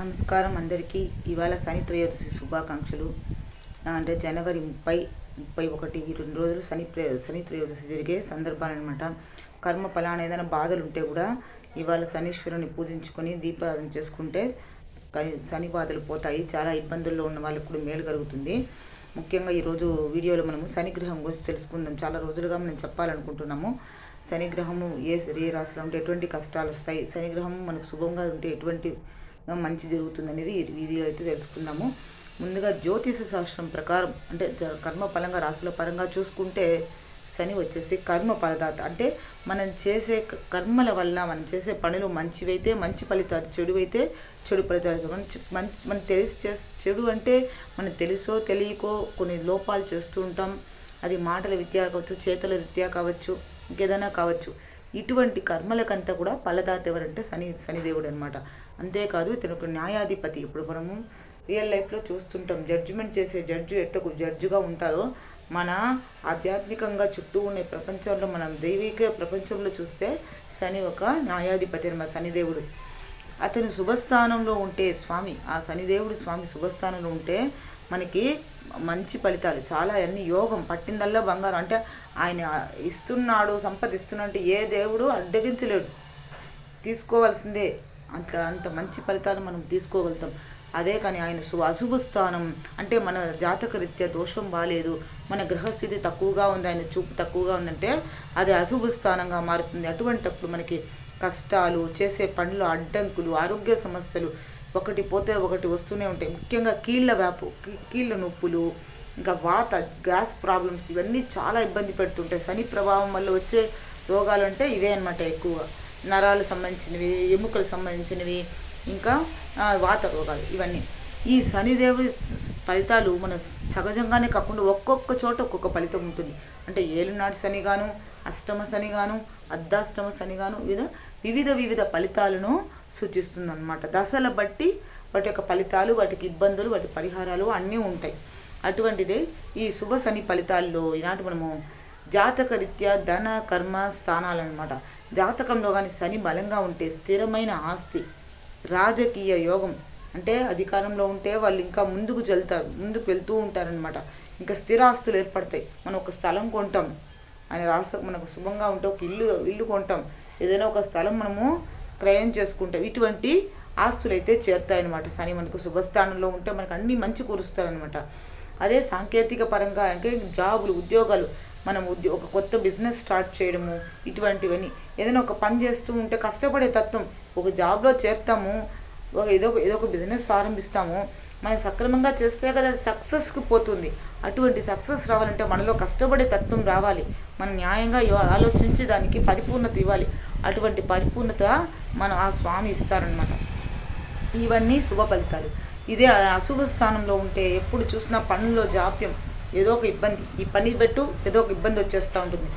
నమస్కారం అందరికీ. ఇవాళ శని త్రయోదశి శుభాకాంక్షలు. అంటే జనవరి ముప్పై ముప్పై ఒకటి ఈ రెండు రోజులు శని శని త్రయోదశి జరిగే సందర్భాలు అనమాట కర్మ ఫలాన ఏదైనా బాధలు ఉంటే కూడా ఇవాళ శనీశ్వరుని పూజించుకొని దీపారాధన చేసుకుంటే శని బాధలు పోతాయి. చాలా ఇబ్బందుల్లో ఉన్న వాళ్ళకు కూడా మేలు కలుగుతుంది. ముఖ్యంగా ఈరోజు వీడియోలో మనము శనిగ్రహం గురించి తెలుసుకుందాం. చాలా రోజులుగా మనం చెప్పాలనుకుంటున్నాము. శనిగ్రహము ఏ ఏ రాశిలో ఉంటే ఎటువంటి కష్టాలు వస్తాయి? శనిగ్రహం మనకు శుభంగా ఉంటే ఎటువంటి మంచి జరుగుతుంది అనేది వీడియో అయితే తెలుసుకుందాము. ముందుగా జ్యోతిష శాస్త్రం ప్రకారం అంటే జ- కర్మ పరంగా రాశుల పరంగా చూసుకుంటే శని వచ్చేసి కర్మ ఫలదాత. అంటే మనం చేసే కర్మల వల్ల మనం చేసే పనులు మంచివైతే మంచి ఫలితాలు చెడు అయితే చెడు ఫలితాలు మనం మంచి మనం తెలిసి చే చెడు అంటే మనం తెలుసో తెలియకో కొన్ని లోపాలు చేస్తూ ఉంటాం. అది మాటల విద్య కావచ్చు చేతుల విద్య కావచ్చు ఇంకేదైనా కావచ్చు. ఇటువంటి కర్మలకంతా కూడా ఫలదాత ఎవరంటే శని శనిదేవుడు అనమాట అంతేకాదు ఇతను ఒక న్యాయాధిపతి. ఇప్పుడు మనము రియల్ లైఫ్లో చూస్తుంటాం. జడ్జిమెంట్ చేసే జడ్జి ఎట్టకు జడ్జిగా ఉంటారో మన ఆధ్యాత్మికంగా చుట్టూ ఉన్న ప్రపంచంలో మనం దైవిక ప్రపంచంలో చూస్తే శని ఒక న్యాయాధిపతి అనమాట శనిదేవుడు. అతను శుభస్థానంలో ఉంటే స్వామి ఆ శనిదేవుడు స్వామి శుభస్థానంలో ఉంటే మనకి మంచి ఫలితాలు. చాలా అన్ని యోగం పట్టిందల్లా బంగారం. అంటే ఆయన ఇస్తున్నాడు సంపద ఇస్తున్నాడు అంటే ఏ దేవుడు అడ్డగించలేడు. తీసుకోవాల్సిందే. అంత అంత మంచి ఫలితాలు మనం తీసుకోగలుగుతాం. అదే కానీ ఆయన సు అశుభ స్థానం అంటే మన జాతక రీత్యా దోషం బాగాలేదు మన గ్రహస్థితి తక్కువగా ఉంది ఆయన చూపు తక్కువగా ఉందంటే అది అశుభ స్థానంగా మారుతుంది. అటువంటప్పుడు మనకి కష్టాలు చేసే పనులు అడ్డంకులు ఆరోగ్య సమస్యలు ఒకటి పోతే ఒకటి వస్తూనే ఉంటాయి. ముఖ్యంగా కీళ్ళ వ్యాపు కీళ్ళ నొప్పులు ఇంకా వాత గ్యాస్ ప్రాబ్లమ్స్ ఇవన్నీ చాలా ఇబ్బంది పెడుతుంటాయి. శని ప్రభావం వల్ల వచ్చే రోగాలు అంటే ఇవే అనమాట ఎక్కువగా నరాలు సంబంధించినవి ఎముకలకు సంబంధించినవి ఇంకా వాత రోగాలు ఇవన్నీ. ఈ శనిదేవుడి ఫలితాలు మన సహజంగానే కాకుండా ఒక్కొక్క చోట ఒక్కొక్క ఫలితం ఉంటుంది. అంటే ఏలునాటి శని గాను అష్టమ శని గాను అర్ధాష్టమ శని గాను వివిధ వివిధ వివిధ ఫలితాలను సూచిస్తుంది అనమాట దశల బట్టి వాటి యొక్క ఫలితాలు వాటికి ఇబ్బందులు వాటి పరిహారాలు అన్నీ ఉంటాయి. అటువంటిదే ఈ శుభ శని ఫలితాల్లో ఈనాటి మనము జాతక రీత్యా ధన కర్మ స్థానాలు అనమాట జాతకంలో కానీ శని బలంగా ఉంటే స్థిరమైన ఆస్తి. రాజకీయ యోగం. అంటే అధికారంలో ఉంటే వాళ్ళు ఇంకా ముందుకు చెల్తారు ముందుకు వెళ్తూ ఉంటారనమాట ఇంకా స్థిరాస్తులు ఏర్పడతాయి. మనం ఒక స్థలం కొంటాం. ఆయన రాష్ట్ర మనకు శుభంగా ఉంటే ఒక ఇల్లు ఇల్లు కొంటాం. ఏదైనా ఒక స్థలం మనము క్రయం చేసుకుంటాం. ఇటువంటి ఆస్తులు అయితే చేరుతాయన్నమాట. శని మనకు శుభస్థానంలో ఉంటే మనకు అన్ని మంచి కురుస్తారనమాట అదే సాంకేతిక పరంగా అంటే జాబులు ఉద్యోగాలు మనం ఉద్యో ఒక కొత్త బిజినెస్ స్టార్ట్ చేయడము ఇటువంటివన్నీ ఏదైనా ఒక పని చేస్తూ ఉంటే కష్టపడే తత్వం. ఒక జాబ్లో చేరుతాము ఒక ఏదో ఒక- ఏదో ఒక బిజినెస్ ఆరంభిస్తాము. మనం సక్రమంగా చేస్తే కదా అది సక్సెస్కి పోతుంది. అటువంటి సక్సెస్ రావాలంటే మనలో కష్టపడే తత్వం రావాలి. మనం న్యాయంగా ఆలోచించి దానికి పరిపూర్ణత ఇవ్వాలి. అటువంటి పరిపూర్ణత మన ఆ స్వామి ఇస్తారనమాట ఇవన్నీ శుభ ఫలితాలు. ఇదే అశుభ స్థానంలో ఉంటే ఎప్పుడు చూసినా పనుల్లో జాప్యం. ఏదో ఒక ఇబ్బంది. ఈ పని పెట్టు ఏదో ఒక ఇబ్బంది వచ్చేస్తూ ఉంటుంది.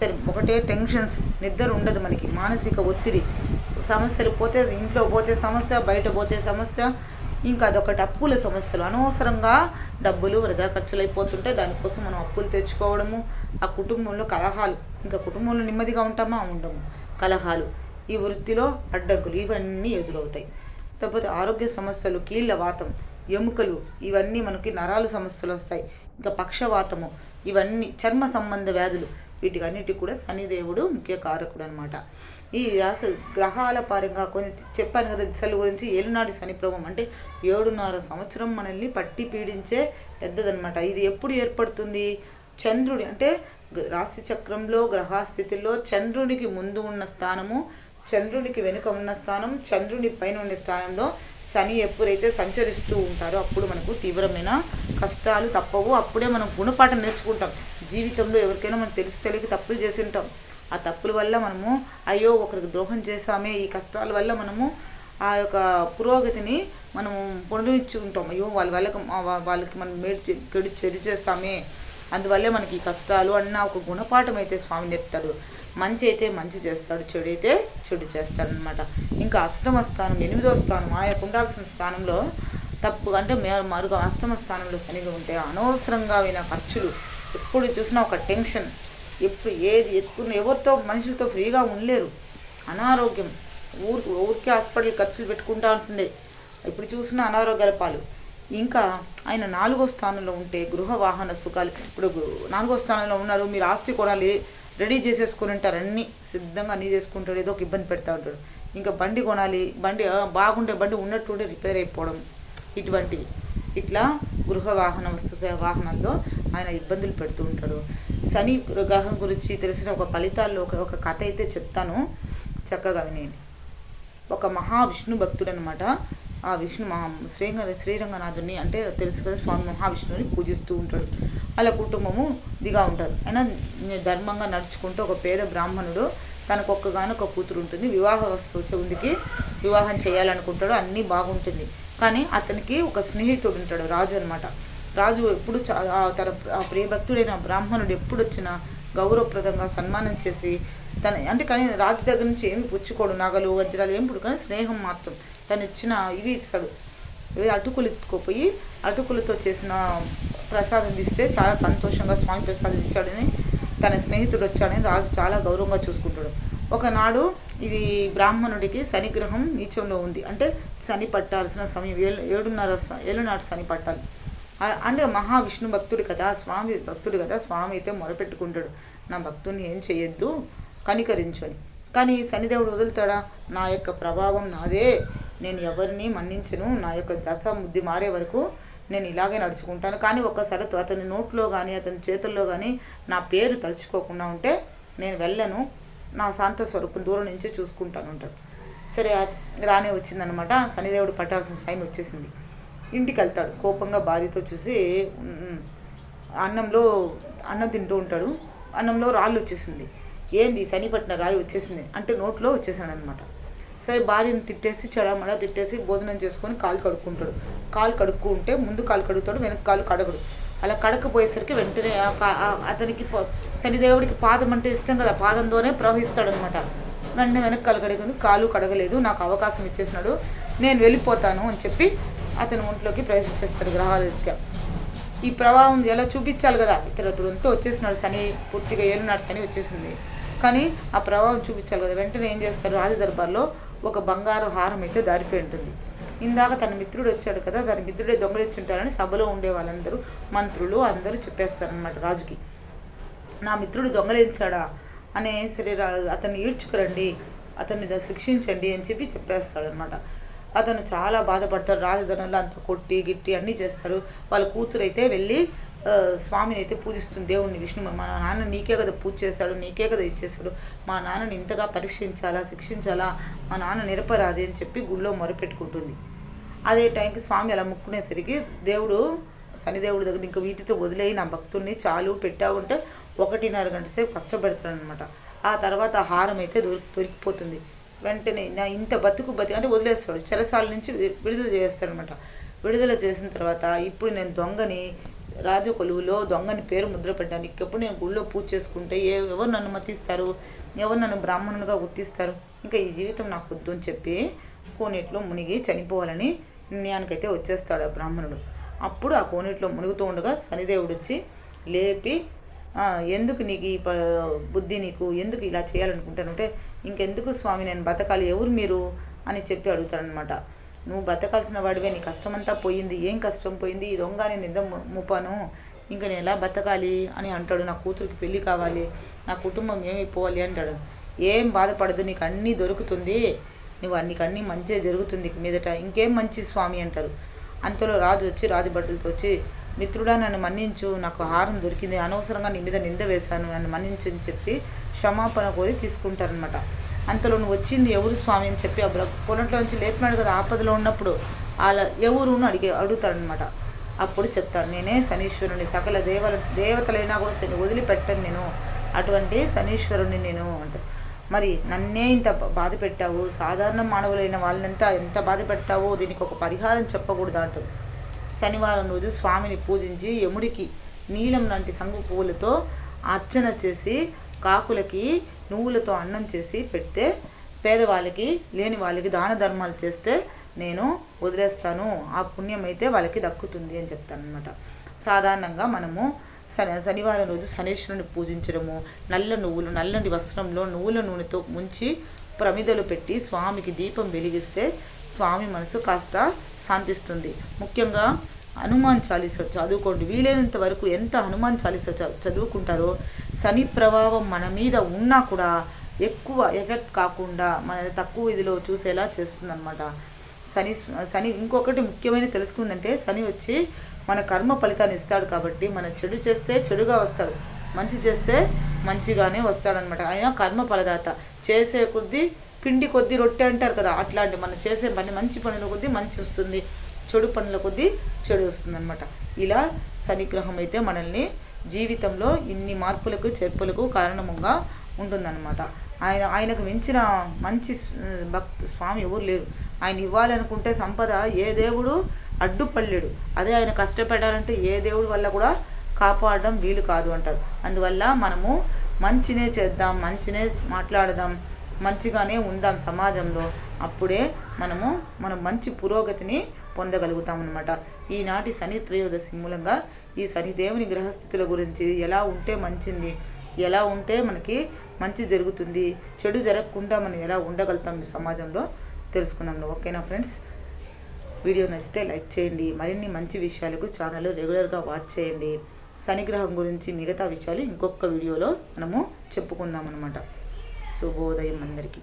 సరే ఒకటే టెన్షన్స్ నిద్ర ఉండదు మనకి. మానసిక ఒత్తిడి. సమస్యలు పోతే ఇంట్లో పోతే సమస్య బయట పోతే సమస్య ఇంకా అదొకటి అప్పుల సమస్యలు. అనవసరంగా డబ్బులు వృధా ఖర్చులు అయిపోతుంటే దానికోసం మనం అప్పులు తెచ్చుకోవడము ఆ కుటుంబంలో కలహాలు. ఇంకా కుటుంబంలో నెమ్మదిగా ఉంటామా? ఉండము. కలహాలు. ఈ వృత్తిలో అడ్డంకులు. ఇవన్నీ ఎదురవుతాయి. కాకపోతే ఆరోగ్య సమస్యలు కీళ్ళ వాతం ఎముకలు ఇవన్నీ మనకి నరాల సమస్యలు వస్తాయి. ఇంకా పక్షవాతము ఇవన్నీ చర్మ సంబంధ వ్యాధులు వీటికి అన్నిటికి కూడా శనిదేవుడు ముఖ్య కారకుడు అనమాట ఈ రాశి గ్రహాల పరంగా కొన్ని చెప్పాను కదా దిశల గురించి ఏలునాటి శని ప్రభావం అంటే ఏడున్నర సంవత్సరం మనల్ని పట్టి పీడించే పెద్దదనమాట ఇది ఎప్పుడు ఏర్పడుతుంది? చంద్రుడి అంటే రాశి చక్రంలో గ్రహస్థితిలో చంద్రునికి ముందు ఉన్న స్థానము చంద్రునికి వెనుక ఉన్న స్థానం చంద్రుని పైన ఉండే స్థానంలో శని ఎప్పుడైతే సంచరిస్తూ ఉంటారో అప్పుడు మనకు తీవ్రమైన కష్టాలు తప్పవు. అప్పుడే మనం గుణపాఠం నేర్చుకుంటాం. జీవితంలో ఎవరికైనా మనం తెలిసి తెలియక తప్పులు చేసి ఉంటాం. ఆ తప్పుల వల్ల మనము అయ్యో ఒకరికి ద్రోహం చేశామే. ఈ కష్టాల వల్ల మనము ఆ యొక్క పురోగతిని మనం పునరుద్ధరించి ఉంటాం అయ్యో వాళ్ళ వల్ల వాళ్ళకి మనం మేలు చెడు చేస్తామే అందువల్లే మనకి ఈ కష్టాలు అన్న ఒక గుణపాఠం అయితే స్వామి చెప్తారు మంచి అయితే మంచి చేస్తాడు చెడు అయితే చెడు చేస్తాడు అనమాట ఇంకా అష్టమ స్థానం ఎనిమిదో స్థానం ఆయనకు ఉండాల్సిన స్థానంలో తప్పు అంటే మే- మరుగు అష్టమ స్థానంలో శనిగా ఉంటే అనవసరంగా అయిన ఖర్చులు ఎప్పుడు చూసినా ఒక టెన్షన్ ఎప్పుడు ఏది ఎత్తుకున్న ఎవరితో మనుషులతో ఫ్రీగా ఉండలేరు. అనారోగ్యం ఊరికి ఊరికే హాస్పిటల్ ఖర్చులు పెట్టుకుంటాల్సిందే. ఇప్పుడు చూసిన అనారోగ్యాల పాలు. ఇంకా ఆయన నాలుగో స్థానంలో ఉంటే గృహ వాహన సుఖాలు ఇప్పుడు నాలుగో స్థానంలో ఉన్నారు మీరు ఆస్తి కొనాలి రెడీ చేసేసుకుని ఉంటారు. అన్నీ సిద్ధంగా అన్నీ చేసుకుంటాడు. ఏదో ఒక ఇబ్బంది పెడతా ఉంటాడు. ఇంకా బండి కొనాలి. బండి బాగుండే బండి ఉన్నట్టుండే రిపేర్ అయిపోవడం. ఇటువంటివి ఇట్లా గృహ వాహన వస్తు వాహనంలో ఆయన ఇబ్బందులు పెడుతూ ఉంటాడు. శని గ్రహం గురించి తెలిసిన ఒక ఫలితాల్లో ఒక ఒక కథ అయితే చెప్తాను. చక్కగా వినేయండి. ఒక మహావిష్ణు భక్తుడు అనమాట ఆ విష్ణు మహా శ్రీరంగ శ్రీరంగనాథుని అంటే తెలుసు కదా స్వామి మహావిష్ణువుని పూజిస్తూ ఉంటాడు. వాళ్ళ కుటుంబము ఇదిగా ఉంటారు అయినా ధర్మంగా నడుచుకుంటూ ఒక పేద బ్రాహ్మణుడు తనకు ఒక్కగానొక కూతురు ఉంటుంది. వివాహ చెవుడికి వివాహం చేయాలనుకుంటాడు అన్నీ బాగుంటుంది. కానీ అతనికి ఒక స్నేహితుడు ఉంటాడు రాజు అనమాట రాజు ఎప్పుడు ఆ తన ఆ ప్రియభక్తుడైన బ్రాహ్మణుడు ఎప్పుడు వచ్చినా గౌరవప్రదంగా సన్మానం చేసి తన అంటే కానీ రాజు దగ్గర నుంచి ఏమి పుచ్చుకోడు నగలు వజ్రాలు ఏం పుడు కానీ స్నేహం మాత్రం. తను ఇచ్చిన ఇవి ఇస్తాడు అటుకులు ఎత్తుకుపోయి అటుకులతో చేసిన ప్రసాదం ఇస్తే చాలా సంతోషంగా స్వామి ప్రసాదం ఇచ్చాడని తన స్నేహితుడు వచ్చాడని రాజు చాలా గౌరవంగా చూసుకుంటాడు. ఒకనాడు ఇది బ్రాహ్మణుడికి శనిగ్రహం నీచంలో ఉంది. అంటే శని పట్టాల్సిన సమయం ఏడు ఏడున్నర ఏడునాడు శని పట్టాలి. అంటే మహావిష్ణు భక్తుడు కదా స్వామి భక్తుడు కదా స్వామి అయితే మొరపెట్టుకుంటాడు. నా భక్తుని ఏం చేయొద్దు కనికరించు అని. కానీ శనిదేవుడు వదులుతాడా? నా యొక్క ప్రభావం నాదే. నేను ఎవరిని మన్నించను. నా యొక్క దశ ముద్ది మారే వరకు నేను ఇలాగే నడుచుకుంటాను. కానీ ఒక్కసారి అతని నోట్లో కానీ అతని చేతుల్లో కానీ నా పేరు తలుచుకోకుండా ఉంటే నేను వెళ్ళను. నా శాంత స్వరూపం దూరం నుంచి చూసుకుంటాను ఉంటాడు సరే రానే వచ్చిందనమాట శనిదేవుడు పట్టాల్సిన టైం వచ్చేసింది. ఇంటికి వెళ్తాడు కోపంగా భార్యతో చూసి అన్నంలో అన్నం తింటూ ఉంటాడు. అన్నంలో రాళ్ళు వచ్చేసింది. ఏంది? శని పట్టిన రాయి వచ్చేసింది. అంటే నోట్లో వచ్చేసాడు అనమాట ఒకసారి భార్యను తిట్టేసి చెడమడ తిట్టేసి భోజనం చేసుకొని కాలు కడుక్కుంటాడు. కాలు కడుక్కుంటే ముందు కాలు కడుగుతాడు వెనక కాలు కడగడు. అలా కడకపోయేసరికి వెంటనే అతనికి శనిదేవుడికి పాదం అంటే ఇష్టం కదా పాదంతోనే ప్రవహిస్తాడు అనమాట వెంటనే వెనక కాలు కడిగింది కాలు కడగలేదు నాకు అవకాశం ఇచ్చేసినాడు నేను వెళ్ళిపోతాను అని చెప్పి అతని ఒంట్లోకి ప్రవేశించేస్తాడు గ్రహాల రీత్యా ఈ ప్రభావం ఎలా చూపించాలి కదా ఇక్కడ అంతా వచ్చేసినాడు శని పూర్తిగా ఏలునాడు శని వచ్చేసింది. కానీ ఆ ప్రభావం చూపించాలి కదా వెంటనే ఏం చేస్తారు రాజదర్బార్లో ఒక బంగారు హారం అయితే దారిపోయి ఉంటుంది. ఇందాక తన మిత్రుడు వచ్చాడు కదా తన మిత్రుడే దొంగలిచ్చుంటారని సభలో ఉండే వాళ్ళందరూ మంత్రులు అందరూ చెప్పేస్తారనమాట రాజుకి. నా మిత్రుడు దొంగలించాడా అనే సరే అతన్ని ఈడ్చుకురండి అతన్ని శిక్షించండి అని చెప్పి చెప్పేస్తాడనమాట అతను చాలా బాధపడతాడు. రాజధనులు అంత కొట్టి గిట్టి అన్నీ చేస్తాడు. వాళ్ళ కూతురు అయితే వెళ్ళి స్వామిని అయితే పూజిస్తుంది. దేవుణ్ణి విష్ణు మా నాన్న నీకే కదా పూజ చేశాడు నీకే కదా ఇచ్చేశాడు. మా నాన్నని ఇంతగా పరీక్షించాలా శిక్షించాలా? మా నాన్న నిరపరాది అని చెప్పి గుళ్ళో మొరపెట్టుకుంటుంది. అదే టైంకి స్వామి అలా ముక్కునేసరికి దేవుడు శనిదేవుడి దగ్గర ఇంకా వీటితో వదిలేయి నా భక్తుల్ని చాలు పెట్టావుంటే ఒకటిన్నర గంట సేపు కష్టపెడతాడు అనమాట ఆ తర్వాత హారం అయితే దొరికి దొరికిపోతుంది. వెంటనే నా ఇంత బతుకు బతికి అంటే వదిలేస్తాడు. చెరసాల నుంచి విడుదల చేస్తాడనమాట విడుదల చేసిన తర్వాత ఇప్పుడు నేను దొంగని రాజు కొలువులో దొంగని పేరు ముద్ర పెట్టాను. ఇంకెప్పుడు నేను గుళ్ళో పూజ చేసుకుంటే ఏ ఎవరు నన్ను మతిస్తారు? ఎవరు నన్ను బ్రాహ్మణునిగా గుర్తిస్తారు? ఇంకా ఈ జీవితం నాకు వద్దు అని చెప్పి కోనేటిలో మునిగి చనిపోవాలని నిర్ణయానికైతే వచ్చేస్తాడు ఆ బ్రాహ్మణుడు. అప్పుడు ఆ కోనేటిలో మునుగుతూ ఉండగా శనిదేవుడు వచ్చి లేపి ఎందుకు నీకు ఈ ప బుద్ధి నీకు? ఎందుకు ఇలా చేయాలనుకుంటానంటే ఇంకెందుకు స్వామి నేను బతకాలి? ఎవరు మీరు? అని చెప్పి అడుగుతాడనమాట నువ్వు బతకాల్సిన వాడివే నీ కష్టమంతా పోయింది. ఏం కష్టం పోయింది? ఈ దొంగ నేను నిద్ర ముప్పాను? ఇంకా నేను ఎలా బతకాలి అని అంటాడు. నా కూతురికి పెళ్ళి కావాలి. నా కుటుంబం ఏమైపోవాలి అంటాడు. ఏం బాధపడదు నీకు అన్నీ దొరుకుతుంది. నువ్వు నీకు అన్నీ మంచిగా జరుగుతుంది మీదట. ఇంకేం మంచి స్వామి అంటారు. అంతలో రాజు వచ్చి రాజు భటులతో వచ్చి మిత్రుడా నన్ను మన్నించు. నాకు హారం దొరికింది. అనవసరంగా నీ మీద నింద వేశాను. నన్ను మన్నించు అని చెప్పి క్షమాపణ కోరి తీసుకుంటారనమాట అంతలో నువ్వు వచ్చింది ఎవరు స్వామి అని చెప్పి అప్పుడు పొలంలో లేపినాడు కదా ఆపదలో ఉన్నప్పుడు అలా ఎవరు అడిగే అడుగుతాడనమాట అప్పుడు చెప్తాను నేనే శనీశ్వరుని సకల దేవల దేవతలైనా కూడా శని వదిలిపెట్టను నేను. అటువంటి శనీశ్వరుని నేను అంట మరి నన్నే ఇంత బాధ పెట్టావు? సాధారణ మానవులైన వాళ్ళంతా ఎంత బాధ పెట్టావో దీనికి ఒక పరిహారం చెప్పకూడదు అంటారు. శనివారం రోజు స్వామిని పూజించి యముడికి నీలం లాంటి సంగు పువ్వులతో అర్చన చేసి కాకులకి నువ్వులతో అన్నం చేసి పెడితే పేదవాళ్ళకి లేని వాళ్ళకి దాన ధర్మాలు చేస్తే నేను వదిలేస్తాను. ఆ పుణ్యం అయితే వాళ్ళకి దక్కుతుంది అని చెప్తాను అనమాట సాధారణంగా మనము శని శనివారం రోజు శనీశ్వరుని పూజించడము నల్ల నువ్వులు నల్లని వస్త్రంలో నువ్వుల నూనెతో ముంచి ప్రమిదలు పెట్టి స్వామికి దీపం వెలిగిస్తే స్వామి మనసు కాస్త శాంతిస్తుంది. ముఖ్యంగా హనుమాన్ చాలీస చదువుకోండి. వీలైనంత వరకు ఎంత హనుమాన్ చాలీస చ- చదువుకుంటారో శని ప్రభావం మన మీద ఉన్నా కూడా ఎక్కువ ఎఫెక్ట్ కాకుండా మన తక్కువ ఇదిలో చూసేలా చేస్తుందన్నమాట. శని శని ఇంకొకటి ముఖ్యమైన తెలుసుకుందంటే శని వచ్చి మన కర్మ ఫలితాన్ని ఇస్తాడు కాబట్టి మనం చెడు చేస్తే చెడుగా వస్తాడు. మంచి చేస్తే మంచిగానే వస్తాడనమాట ఆయన కర్మ ఫలదాత. చేసే కొద్దీ పిండి కొద్ది రొట్టె అంటారు కదా అట్లాంటి మనం చేసే పని మంచి పనుల కొద్దీ మంచి వస్తుంది. చెడు పనుల కొద్దీ చెడు వస్తుంది అనమాట ఇలా శనిగ్రహం అయితే మనల్ని జీవితంలో ఇన్ని మార్పులకు చేర్పులకు కారణముగా ఉంటుందన్నమాట. ఆయన ఆయనకు మించిన మంచి భక్తి స్వామి ఎవరు లేరు. ఆయన ఇవ్వాలనుకుంటే సంపద ఏ దేవుడు అడ్డుపడలేడు. అదే ఆయన కష్టపడాలంటే ఏ దేవుడి వల్ల కూడా కాపాడడం వీలు కాదు అంటారు. అందువల్ల మనము మంచినే చేద్దాం మంచినే మాట్లాడదాం మంచిగానే ఉందాం సమాజంలో. అప్పుడే మనము మన మంచి పురోగతిని పొందగలుగుతాం అనమాట ఈనాటి శని త్రయోదశి మూలంగా ఈ శనిదేవుని గ్రహస్థితుల గురించి ఎలా ఉంటే మంచింది ఎలా ఉంటే మనకి మంచి జరుగుతుంది చెడు జరగకుండా మనం ఎలా ఉండగలుగుతాం ఈ సమాజంలో తెలుసుకున్నాం ఓకేనా ఫ్రెండ్స్? వీడియో నచ్చితే లైక్ చేయండి మరిన్ని మంచి విషయాలకు ఛానల్ రెగ్యులర్గా వాచ్ చేయండి. శనిగ్రహం గురించి మిగతా విషయాలు ఇంకొక వీడియోలో మనము చెప్పుకుందాం అనమాట శుభోదయం అందరికీ.